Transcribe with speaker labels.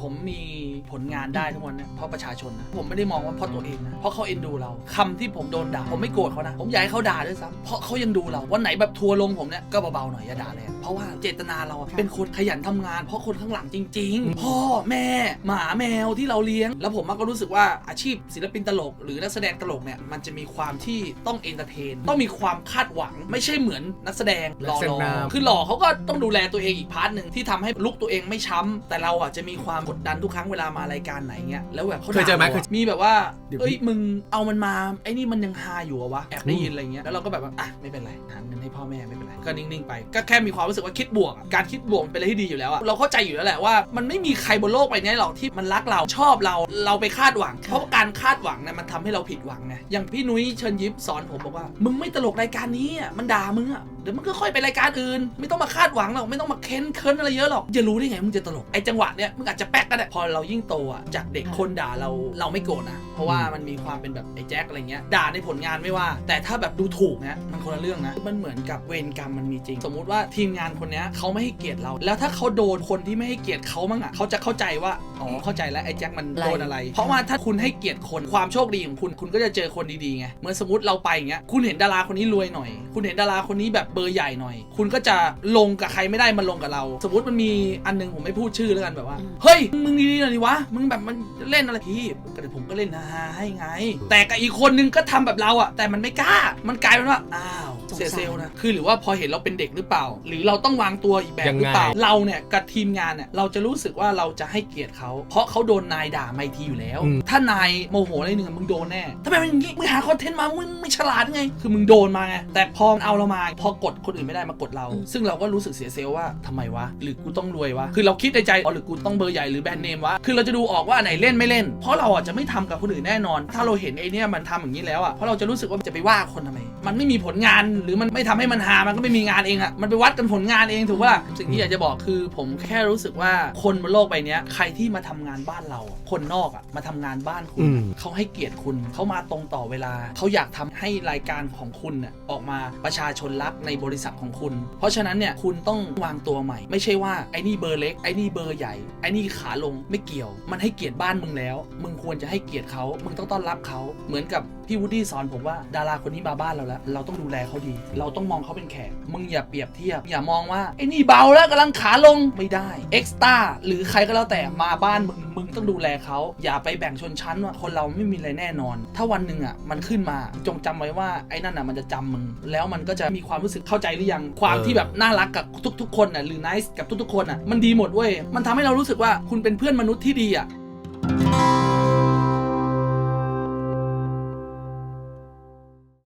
Speaker 1: ผมมีผลงานได้ทุกวันเนี่ยเพราะประชาชนนะผมไม่ได้มองว่าเพราะตัวเองนะเพราะเขาเอ็นดูเราคำที่ผมโดนด่าผมไม่โกรธเขานะ ผมอยากให้เขาด่าด้วยซ้ำเพราะเขายังดูเราวันไหนแบบทัวร์ลงผมเนี่ยก็เบาๆหน่อยอย่าด่าเลยเพราะว่าเจตนาเราอะเป็นคนขยันทำงาน เพราะคนข้างหลังจริง ๆ พ่อแม่หมาแมวที่เราเลี้ยง แล้วผมก็รู้สึกว่าอาชีพศิลปินตลก หรือนักแสดงตลกเนี่ยมันจะมีความที่ต้องเอนเตอร์เทน ต้องมีความคาดหวังไม่ใช่เหมือนนักแสดงหล่
Speaker 2: นักแสด
Speaker 1: อง
Speaker 2: นำ
Speaker 1: ๆคือหล่อเขาก็ต้องดูแลตัวเองอีกพาร์ทหนึ่งที่ทำให้ลุกตัวเองไม่ช้ำแต่เราอะจะมีความกดดันทุกครั้งเวลามารายการไหนเงี้ยแล้วแบบเขา
Speaker 2: เคยเจอไหม
Speaker 1: ด่ารา
Speaker 2: เคย
Speaker 1: อะมีแบบว่า
Speaker 2: เดี๋ยว
Speaker 1: เอ้ย
Speaker 2: พี่
Speaker 1: มึงเอามันมาไอ้นี่มันยังฮาอยู่เหรอวะแอบได้ยิน
Speaker 2: อืม
Speaker 1: อะไรเงี้ยแล้วเราก็แบบว่าอะไม่เป็นไรหาเงินให้พ่อแม่ไม่เป็นไรก็นิ่งๆไป ก็แค่มีความรู้สึกว่าคิดบวกอะการคิดบวกมันเป็นอะไรที่ดีอยู่แล้วอะเราเข้าใจอยู่แล้วแหละว่ามันไม่มีใครบนโลกใบนี้หรอกที่มันรักเราชอบเราเราไปคาดหวัง เพราะว่าการคาดหวังเนี่ยมันทำให้เราผิดหวังไงอย่างพี่นุ้ยเชิญยิ้มสอนผมบอกว่า มึงไม่ตลกรายการนี้อะมันด่ามึงอะเดี๋ยวมึงก็ค่อยไปรายการอื่น ไม่ต้องมาคาดหวังหรอกไม่ต้องมาเค้นเคินอะไรเยอะหรอกจะรู้ได้ไงมึงจะตลกไอ้จังหวะเนี้ยมึงอาจจะแป๊กก็ได้พอเรายิ่งโตอะจากเด็กคนด่าเราเราไม่โกรธนะเพราะว่ามันมีความเป็นแบบไอ้แจ็คอะไรเงี้ยด่าในผลงานไม่ว่า แต่ถ้าแบบดูถูกเนี่ยมันคนละเรื่องนะมันเหมือนกับเวรกรรมมันมีจริง สมมุติว่าทีมงานคนเนี้ยเขาไม่ให้เกียรติเรา แล้วถ้าเขาโดนคนที่ไม่ให้เกียรติเขามั่งอะเขาจะเข้าใจว่าอ๋อเข้าใจแล้วไอ้แจ็คมันโดนอะไร เพราะว่าถ้าคุณให้เกียรติคนความโชคดีของคุณคุณก็จะเจอคนดีๆไงเหมือนสมมติเราไปอย่างเงี้ยคุณเห็นดาราคนนี้รวยหน่อย คุณเห็นดาราคนนี้แบบเบอร์ใหญ่หน่อย คุณก็จะลงกับใครไม่ได้มาลงกับเรา สมมติมันมีอันหนึงผมไม่พูดชื่อแล้วกันแบบว่า
Speaker 3: อืม
Speaker 1: เฮ้ยมึงดีๆหน่อยดิวะ มึงแบบมันเล่นอะไรพี่ก็เดี๋ยวผมก็เล่นฮาๆให้ไง แต่กับอีกคนนึงก็ทำแบบเราอะแต่มันไม่กล้า มันกลายเป็นว่า อ้าว เสียเซลล์นะ คือหรือว่าพอเห็นเราเป็นเด็กหรือเปล่า หรือเราต้องวางตัวอีกแบบหรือเปล่า
Speaker 2: ยังไง
Speaker 1: เราเนี่ยกับทีมงานเนี่ยเราจะรู้สึกว่าเราจะให้เกียรติเขา เพราะเขาโดนนายด่าไม่ทีอยู่แล้ว
Speaker 2: อืม
Speaker 1: ถ้านายโมโหอะไรหนึ่งอะมึงโดนแน่ทำไมมันอย่างงี้มึงหาคอนเทนต์มา มึงไม่ฉลาดไง คือมึงโดนมาไง แต่พอมันเอาเรามา พอกดคนอื่นไม่ได้มากดเรา
Speaker 3: อืม
Speaker 1: ซึ่งเราก็รู้สึกเสียเซลล์ว่าทำไมวะ หรือกูต้องรวยวะ คือเราคิดในใจอ๋อหรือกูต้องเบอร์ใหญ่หรือแบรนด์เนมวะคือเราจะดูออกว่าอันไหนเล่นไม่เล่น เพราะเราอะจะไม่ทำกับคนอื่นแน่นอน ถ้าเราเห็นไอ้เนี่ยมันทำอย่างนี้แล้วอะเพราะเราจะรู้สึกว่าจะไปว่าคนทำไม มันไม่มีผลงานหรือมันไม่ทำให้มันหามันก็ไม่มีงานเองอะมันไปวัดกันผลงานเองถูกปะล่ะสิ่งที่อยากจะบอกคือ ผมแค่รู้สึกว่าคนบนโลกใบเนี้ยใครที่มาทำงานบ้านเราอะคนนอกอะมาทำงานบ้านคุณ
Speaker 2: อืม
Speaker 1: เขาให้เกียรติคุณเขามาตรงต่อเวลาเขาอยากทำให้รายการของคุณเนี่ยออกมาประชาชนรักในบริษัทของคุณ เพราะฉะนั้นเนี่ยคุณต้องวางตัวใหม่ ไม่ใช่ว่าไอ้นี่เบอร์เล็กไอ้นี่เบอร์ใหญ่ไอ้นี่ขาลงไม่เกี่ยว มันให้เกียรติบ้านมึงแล้ว มึงควรจะให้เกียรติเขามึงต้องต้อนรับเขาเหมือนกับพี่วูดดี้สอนผมว่าดาราคนนี้มาบ้านเราแล้ว เราต้องดูแลเขาดี เราต้องมองเขาเป็นแขก มึงอย่าเปรียบเทียบ อย่ามองว่าไอ้นี่เบาแล้วกำลังขาลงไม่ได้เอ็กซ์ต้าหรือใครก็แล้วแต่มาบ้านมึงมึงต้องดูแลเขาอย่าไปแบ่งชนชั้นว่าคนเราไม่มีอะไรแน่นอน ถ้าวันหนึ่งอะมันขึ้นมาจงจำไว้ว่าไอ้นั่นอะมันจะจำมึง แล้วมันก็จะมีความรู้สึกเข้าใจหรือยังความที่แบบน่ารักกับทุกๆ คนอะหรือ nice กับทุกๆคนอะมันดีหมดเว้ยมันทำให้เรารู้สึกว่าคุณเป็นเพื่อนมนุษย์ที่ดีอะ